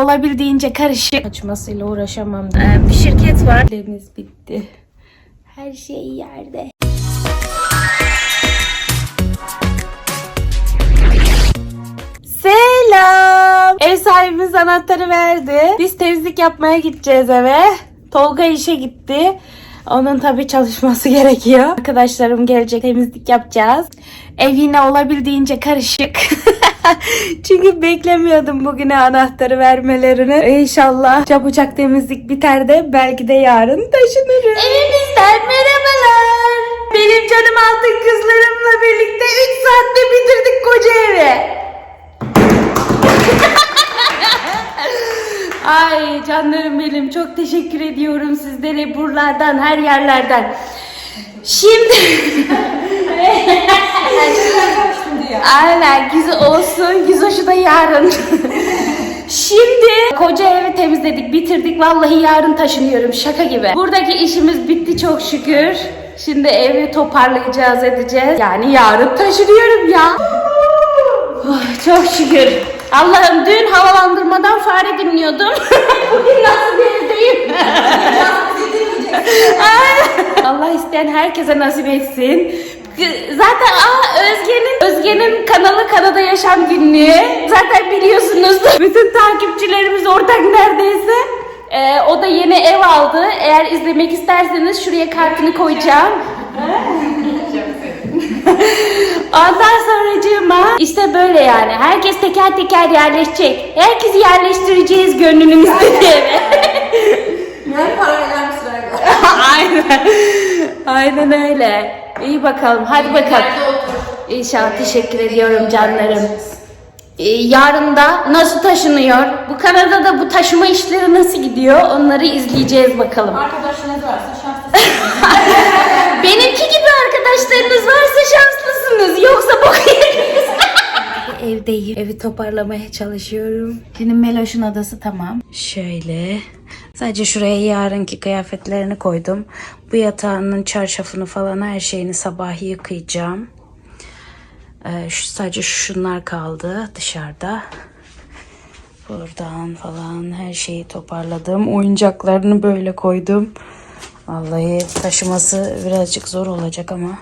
olabildiğince karışık. Açmasıyla uğraşamam. Ee, bir şirket var. Deniz bitti. Her şey yerde. Selam. Ev sahibimiz anahtarı verdi. Biz temizlik yapmaya gideceğiz eve. Tolga işe gitti. Onun tabii çalışması gerekiyor. Arkadaşlarım gelecek temizlik yapacağız. Ev yine olabildiğince karışık. Çünkü beklemiyordum bugüne anahtarı vermelerini. İnşallah çabucak temizlik biter de belki de yarın taşınırız. Evimizden merhabalar. Benim canım altın kızlarımla birlikte 3 saatte bitirdik koca evi. Ay canlarım benim çok teşekkür ediyorum sizlere buralardan her yerlerden. Şimdi Aynen güzel olsun. Güzoşu da yarın. Şimdi koca evi temizledik, bitirdik. Vallahi yarın taşınıyorum şaka gibi. Buradaki işimiz bitti çok şükür. Şimdi evi toparlayacağız, edeceğiz. Yani yarın taşınıyorum ya. Oh, çok şükür. Allah'ım dün havalandırmadan fare dinliyordum. Bugün nasıl bir evdeyim? Allah isteyen herkese nasip etsin. Zaten aa, Özge'nin Özge'nin kanalı Kanada Yaşam Günlüğü. Zaten biliyorsunuzdur. Bütün takipçilerimiz ortak neredeyse. Ee, o da yeni ev aldı. Eğer izlemek isterseniz şuraya kartını koyacağım. Ondan sonracığıma işte böyle yani. Herkes teker teker yerleşecek. Herkesi yerleştireceğiz gönlünün istediği eve. Yani parayla bir sırayla. Aynen. Aynen öyle. İyi bakalım. Hadi bakalım. İnşallah teşekkür ediyorum canlarım. Ee, yarın da nasıl taşınıyor? Bu Kanada'da bu taşıma işleri nasıl gidiyor? Onları izleyeceğiz bakalım. Arkadaşınız varsa şanslısınız. Benimki gibi arkadaşlarınız varsa şanslısınız. Yoksa bok yediniz. Evdeyim. Evi toparlamaya çalışıyorum. Şimdi Meloş'un odası tamam. Şöyle. Sadece şuraya yarınki kıyafetlerini koydum. Bu yatağının çarşafını falan her şeyini sabah yıkayacağım. Ee, şu, sadece şunlar kaldı dışarıda. Buradan falan her şeyi toparladım. Oyuncaklarını böyle koydum. Vallahi taşıması birazcık zor olacak ama.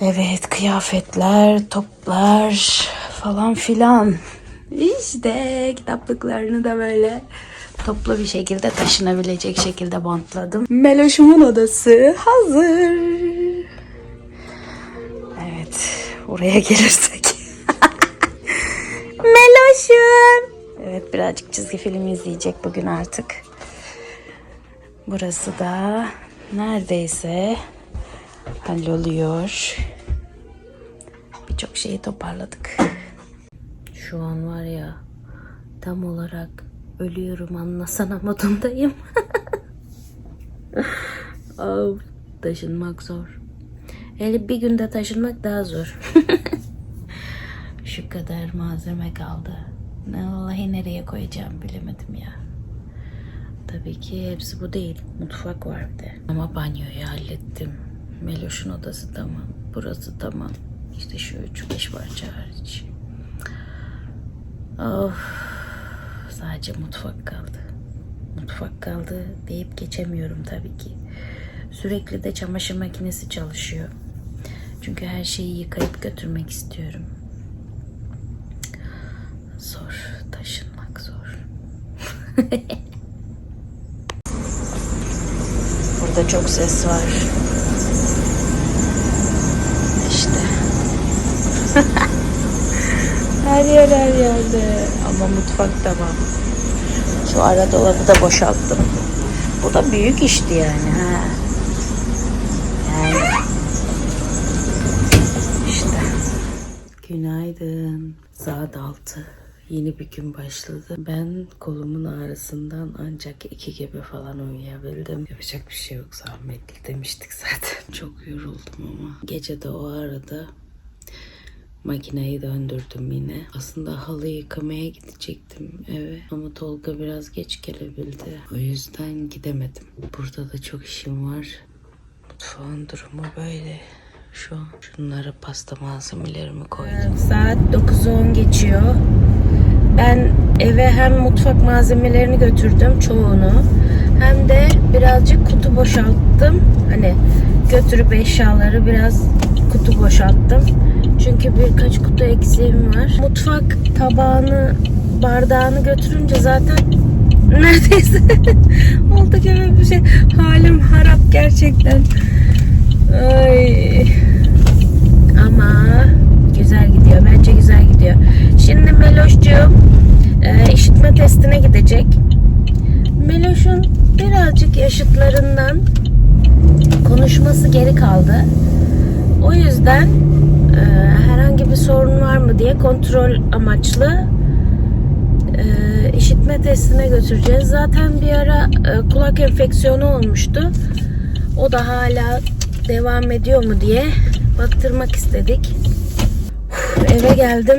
Evet kıyafetler, toplar falan filan. İşte kitaplıklarını da böyle toplu bir şekilde taşınabilecek şekilde bantladım. Meloş'umun odası hazır. Evet oraya gelirsek. Meloş'um. Evet birazcık çizgi film izleyecek bugün artık. Burası da neredeyse halloluyor. Birçok şeyi toparladık. Şu an var ya tam olarak ölüyorum anlasana modundayım. of, taşınmak zor. Hele bir günde taşınmak daha zor. Şu kadar malzeme kaldı. Vallahi nereye koyacağım bilemedim ya. Tabii ki hepsi bu değil. Mutfak var bir de. Ama banyoyu hallettim. Meloş'un odası tamam. Burası tamam. İşte şu üç beş parça hariç. Of. Sadece mutfak kaldı. Mutfak kaldı deyip geçemiyorum tabii ki. Sürekli de çamaşır makinesi çalışıyor. Çünkü her şeyi yıkayıp götürmek istiyorum. Zor. Taşınmak zor. Burada çok ses var. İşte. her yer her yerde. Ama mutfak tamam. Şu ara dolabı da boşalttım. Bu da büyük işti yani. Ha. Yani. İşte. Günaydın. Saat 6. Yeni bir gün başladı. Ben kolumun ağrısından ancak iki gibi falan uyuyabildim. Yapacak bir şey yok zahmetli demiştik zaten. Çok yoruldum ama. Gece de o arada makineyi döndürdüm yine. Aslında halı yıkamaya gidecektim eve ama Tolga biraz geç gelebildi. O yüzden gidemedim. Burada da çok işim var. Mutfağın durumu böyle. Şu an şunlara pasta malzemelerimi koydum. Saat 9'u 10 geçiyor. Ben eve hem mutfak malzemelerini götürdüm çoğunu hem de birazcık kutu boşalttım. Hani götürüp eşyaları biraz kutu boşalttım. Çünkü birkaç kutu eksiğim var. Mutfak tabağını, bardağını götürünce zaten neredeyse oldu gibi bir şey. Halim harap gerçekten. Ay. Ama güzel gidiyor. Bence güzel gidiyor. Şimdi Meloşcuğum e, işitme testine gidecek. Meloş'un birazcık yaşıtlarından konuşması geri kaldı. O yüzden e, herhangi bir sorun var mı diye kontrol amaçlı e, işitme testine götüreceğiz. Zaten bir ara e, kulak enfeksiyonu olmuştu. O da hala devam ediyor mu diye baktırmak istedik. Eve geldim.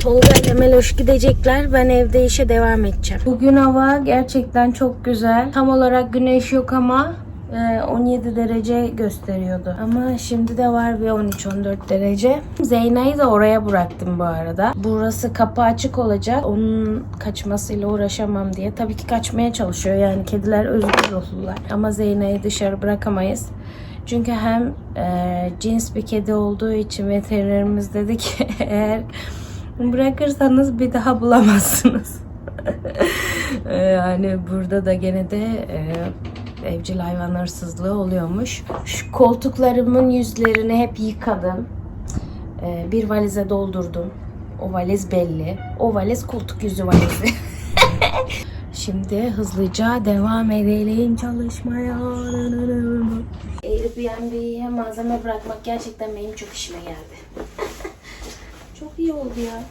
Tolga ile Meloş gidecekler. Ben evde işe devam edeceğim. Bugün hava gerçekten çok güzel. Tam olarak güneş yok ama e, 17 derece gösteriyordu. Ama şimdi de var bir 13-14 derece. Zeyna'yı da oraya bıraktım bu arada. Burası kapı açık olacak. Onun kaçmasıyla uğraşamam diye. Tabii ki kaçmaya çalışıyor. Yani kediler özgür ruhlular. Ama Zeyna'yı dışarı bırakamayız. Çünkü hem e, cins bir kedi olduğu için veterinerimiz dedi ki eğer bırakırsanız bir daha bulamazsınız. E, yani burada da gene de e, evcil hayvan hırsızlığı oluyormuş. Şu koltuklarımın yüzlerini hep yıkadım. E, bir valize doldurdum. O valiz belli. O valiz koltuk yüzü valizi. Şimdi hızlıca devam edelim çalışmaya. Airbnb'ye malzeme bırakmak gerçekten benim çok işime geldi. çok iyi oldu ya.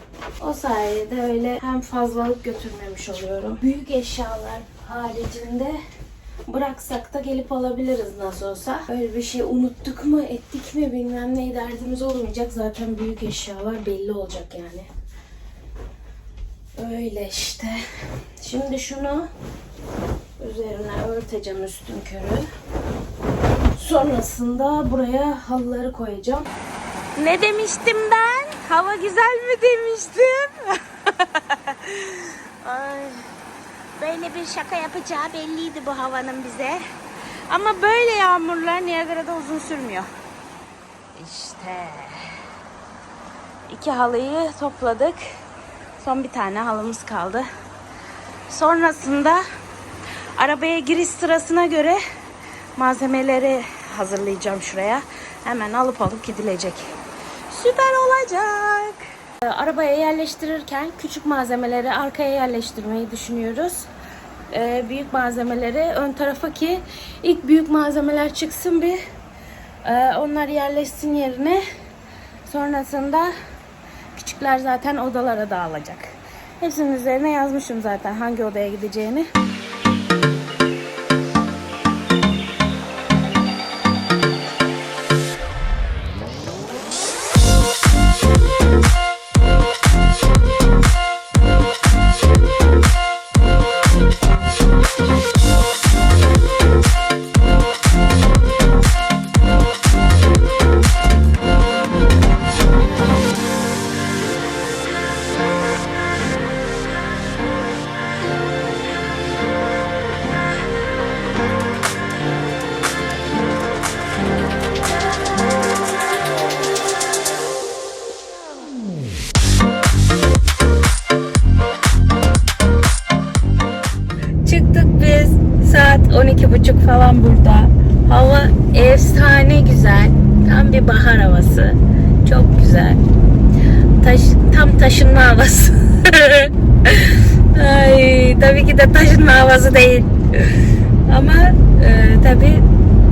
O sayede öyle hem fazlalık götürmemiş oluyorum. Büyük eşyalar haricinde bıraksak da gelip alabiliriz nasıl olsa. Öyle bir şey unuttuk mu ettik mi bilmem ne derdimiz olmayacak. Zaten büyük eşyalar belli olacak yani. Öyle işte. Şimdi şunu üzerine örteceğim üstün körü. Sonrasında buraya halıları koyacağım. Ne demiştim ben? Hava güzel mi demiştim? Ay. Böyle bir şaka yapacağı belliydi bu havanın bize. Ama böyle yağmurlar Niagara'da uzun sürmüyor. İşte. İki halıyı topladık. Son bir tane halımız kaldı. Sonrasında arabaya giriş sırasına göre malzemeleri hazırlayacağım şuraya. Hemen alıp alıp gidilecek. Süper olacak. Ee, Arabaya yerleştirirken küçük malzemeleri arkaya yerleştirmeyi düşünüyoruz. Ee, büyük malzemeleri ön tarafa ki ilk büyük malzemeler çıksın bir. Ee, onlar yerleşsin yerine. Sonrasında küçükler zaten odalara dağılacak. Hepsinin üzerine yazmışım zaten hangi odaya gideceğini. Falan burada. Hava efsane güzel. Tam bir bahar havası. Çok güzel. Taş, tam taşınma havası. Ay, tabii ki de taşınma havası değil. Ama e, tabii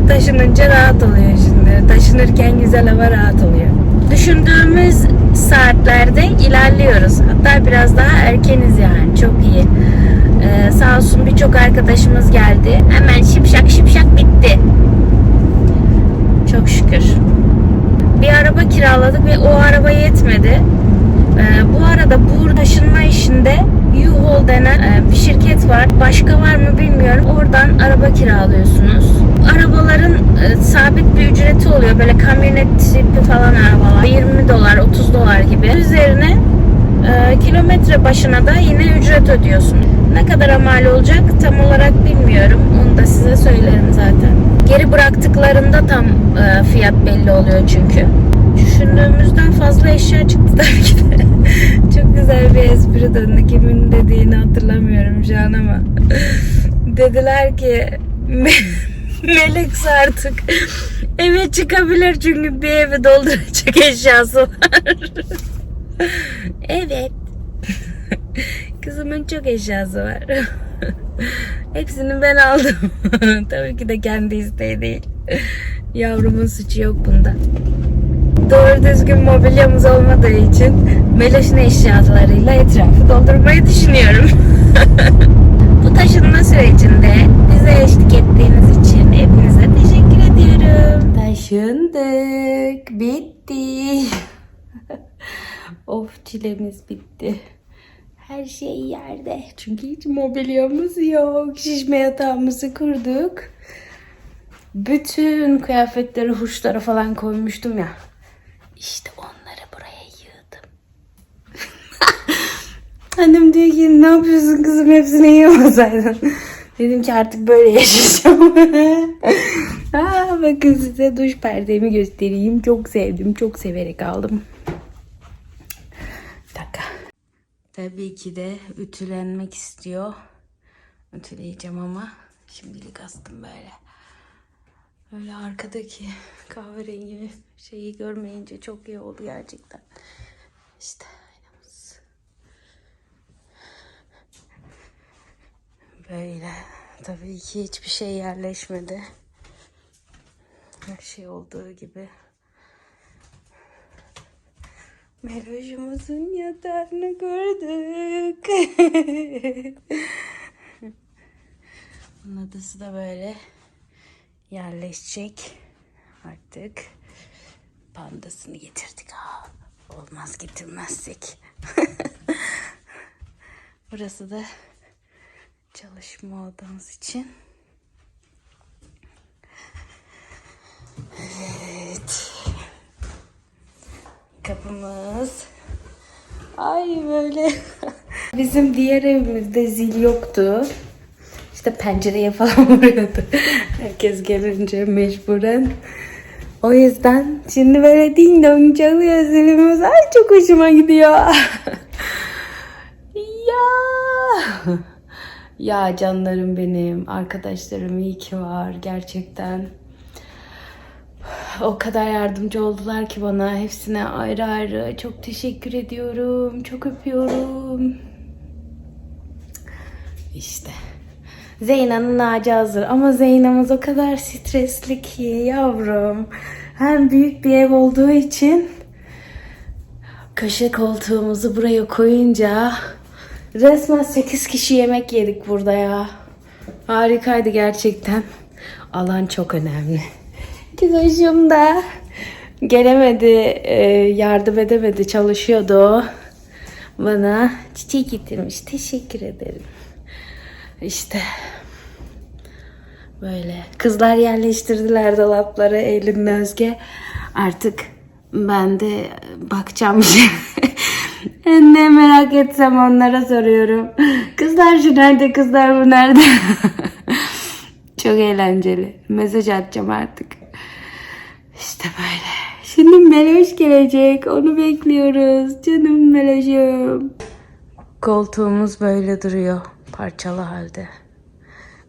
taşınınca rahat oluyor şimdi. Taşınırken güzel hava rahat oluyor. Düşündüğümüz saatlerde ilerliyoruz. Hatta biraz daha erkeniz yani. Çok iyi. Ee, sağ olsun birçok arkadaşımız geldi. Hemen şipşak şipşak bitti. Çok şükür. Bir araba kiraladık ve o araba yetmedi. Ee, bu arada bu taşınma işinde U-Haul denen e, bir şirket var. Başka var mı bilmiyorum. Oradan araba kiralıyorsunuz. Arabaların e, sabit bir ücreti oluyor. Böyle kamyonet tipi falan arabalar. 20 dolar, 30 dolar gibi. Üzerine Ee, kilometre başına da yine ücret ödüyorsun. Ne kadar mal olacak tam olarak bilmiyorum. Onu da size söylerim zaten. Geri bıraktıklarında tam e, fiyat belli oluyor çünkü. Düşündüğümüzden fazla eşya çıktı tabii ki de. Çok güzel bir espri döndü. Kimin dediğini hatırlamıyorum şu an ama. Dediler ki Melek artık eve çıkabilir çünkü bir evi dolduracak eşyası var. Evet. Kızımın çok eşyası var. Hepsini ben aldım. Tabii ki de kendi isteği değil. Yavrumun suçu yok bunda. Doğru düzgün mobilyamız olmadığı için Meloş'un eşyalarıyla etrafı doldurmayı düşünüyorum. Bu taşınma sürecinde bize eşlik ettiğiniz için hepinize teşekkür ediyorum. Taşındık. Bitti. Of çilemiz bitti. Her şey yerde. Çünkü hiç mobilyamız yok. Şişme yatağımızı kurduk. Bütün kıyafetleri, huşları falan koymuştum ya. İşte onları buraya yığdım. Annem diyor ki ne yapıyorsun kızım hepsini yığmasaydın. Dedim ki artık böyle yaşayacağım. Aa, bakın size duş perdemi göstereyim. Çok sevdim. Çok severek aldım. Bir dakika. Tabii ki de ütülenmek istiyor. Ütüleyeceğim ama şimdilik astım böyle. Öyle arkadaki kahverengi şeyi görmeyince çok iyi oldu gerçekten. İşte aynamız. Böyle. Tabii ki hiçbir şey yerleşmedi. Her şey olduğu gibi. Melojumuzun yatağını gördük. Bunun adası da böyle yerleşecek artık. Pandasını getirdik ha. Olmaz getirmezsek. Burası da çalışma odamız için. Kapımız. Ay böyle. Bizim diğer evimizde zil yoktu. İşte pencereye falan vuruyordu. Herkes gelince mecburen. O yüzden şimdi böyle ding dong çalıyor zilimiz. Ay çok hoşuma gidiyor. ya. Ya canlarım benim. Arkadaşlarım iyi ki var. Gerçekten. O kadar yardımcı oldular ki bana. Hepsine ayrı ayrı çok teşekkür ediyorum. Çok öpüyorum. İşte. Zeyna'nın ağacı hazır. Ama Zeyna'mız o kadar stresli ki yavrum. Hem büyük bir ev olduğu için köşe koltuğumuzu buraya koyunca resmen 8 kişi yemek yedik burada ya. Harikaydı gerçekten. Alan çok önemli. Kizoşum da gelemedi, e, yardım edemedi, çalışıyordu. Bana çiçek getirmiş. Teşekkür ederim. İşte böyle. Kızlar yerleştirdiler dolapları Eylül'ün Özge. Artık ben de bakacağım. ne merak etsem onlara soruyorum. Kızlar şu nerede, kızlar bu nerede? Çok eğlenceli. Mesaj atacağım artık. İşte böyle. Şimdi Meloş gelecek. Onu bekliyoruz. Canım Meloş'um. Koltuğumuz böyle duruyor. Parçalı halde.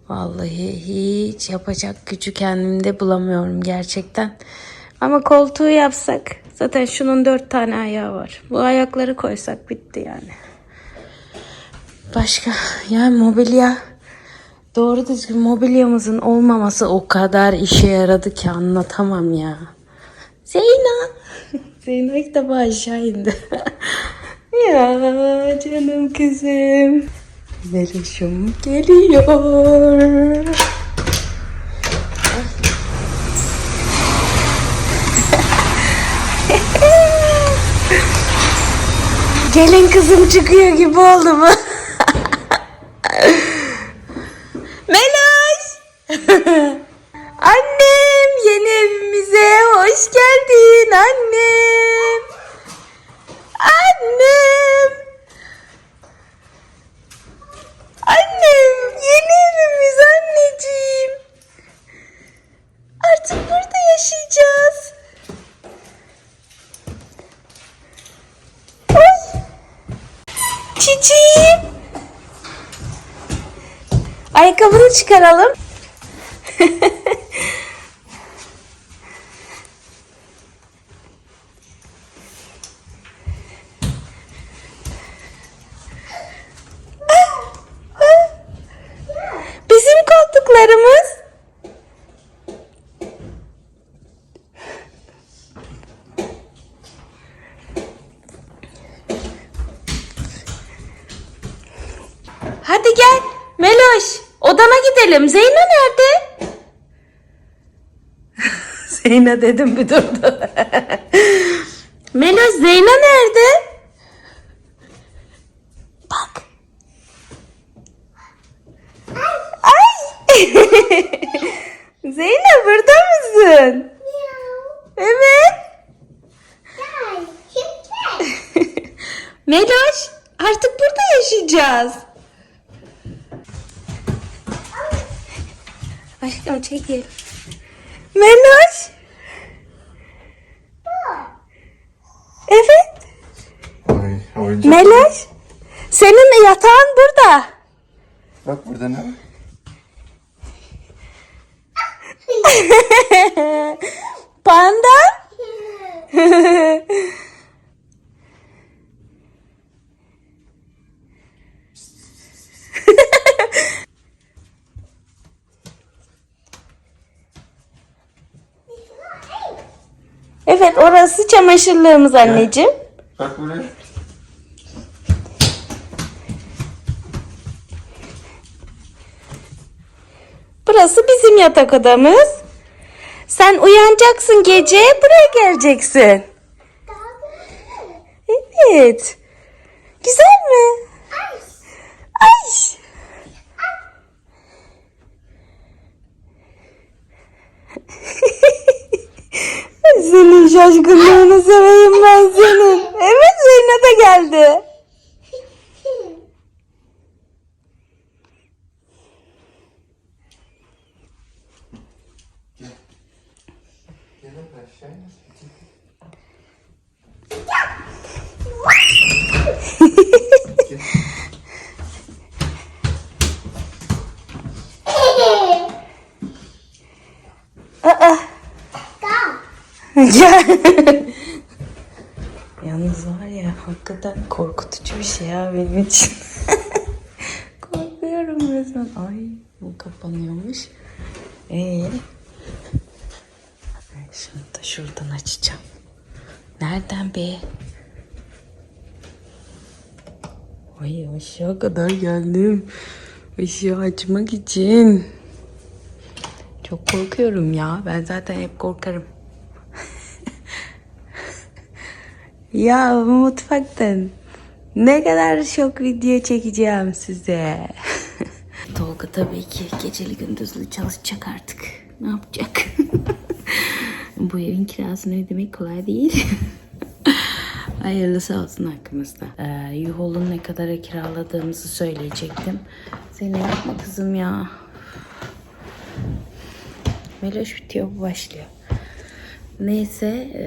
Vallahi hiç yapacak gücü kendimde bulamıyorum gerçekten. Ama koltuğu yapsak zaten şunun dört tane ayağı var. Bu ayakları koysak bitti yani. Başka yani mobilya doğru düzgün mobilyamızın olmaması o kadar işe yaradı ki anlatamam ya. Zeyna. Zeyna ilk defa aşağı indi. ya canım kızım. Meluşum geliyor. Gelin kızım çıkıyor gibi oldu mu? annem yeni evimize hoş geldin annem. Annem. Annem yeni evimiz anneciğim. Artık burada yaşayacağız. Oy. Çiçeğim. Ayakkabını çıkaralım. Gidelim. Zeyno nerede? Zeyno dedim bir durdu. Meloş, Zeyno nerede? Bak. Ay. Zeyno burada mısın? Evet. Meloş, artık burada yaşayacağız. Aşkım çekil. Meloş. Evet. Ay, oyuncak. Meloş. Senin yatağın burada. Bak burada ne var? Panda. evet orası çamaşırlığımız anneciğim. Bak buraya. Burası bizim yatak odamız. Sen uyanacaksın gece buraya geleceksin. Evet. Güzel mi? Ay. senin şaşkınlığını seveyim ben senin. Evet Zeyno da geldi. Gel aşağı in. Yalnız var ya hakikaten korkutucu bir şey ya benim için. Korkuyorum resmen. Ay bu kapanıyormuş. Ee? Şunu da şuradan açacağım. Nereden be? Ay aşağı kadar geldim. Işığı açmak için. Çok korkuyorum ya. Ben zaten hep korkarım. Ya mutfaktan ne kadar şok video çekeceğim size. Tolga tabii ki geceli gündüzlü çalışacak artık. Ne yapacak? bu evin kirasını ödemek kolay değil. Hayırlısı olsun hakkımızda. Ee, Yuhol'un ne kadara kiraladığımızı söyleyecektim. Seni yapma kızım ya. Meloş bitiyor başlıyor. Neyse e,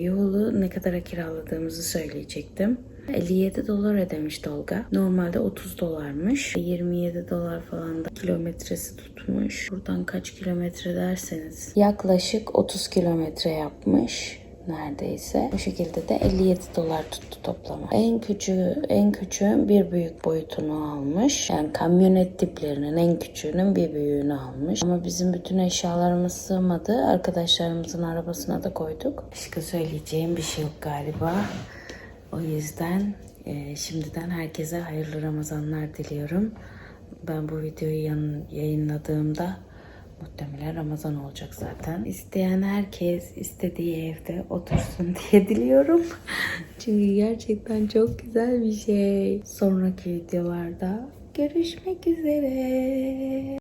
yolu ne kadara kiraladığımızı söyleyecektim. 57 dolar ödemiş Tolga. Normalde 30 dolarmış. 27 dolar falan da kilometresi tutmuş. Buradan kaç kilometre derseniz yaklaşık 30 kilometre yapmış neredeyse. Bu şekilde de 57 dolar tuttu toplama. En küçüğü, en küçüğün bir büyük boyutunu almış. Yani kamyonet tiplerinin en küçüğünün bir büyüğünü almış. Ama bizim bütün eşyalarımız sığmadı. Arkadaşlarımızın arabasına da koyduk. Başka söyleyeceğim bir şey yok galiba. O yüzden e, şimdiden herkese hayırlı Ramazanlar diliyorum. Ben bu videoyu yayınladığımda Muhtemelen Ramazan olacak zaten. İsteyen herkes istediği evde otursun diye diliyorum. Çünkü gerçekten çok güzel bir şey. Sonraki videolarda görüşmek üzere.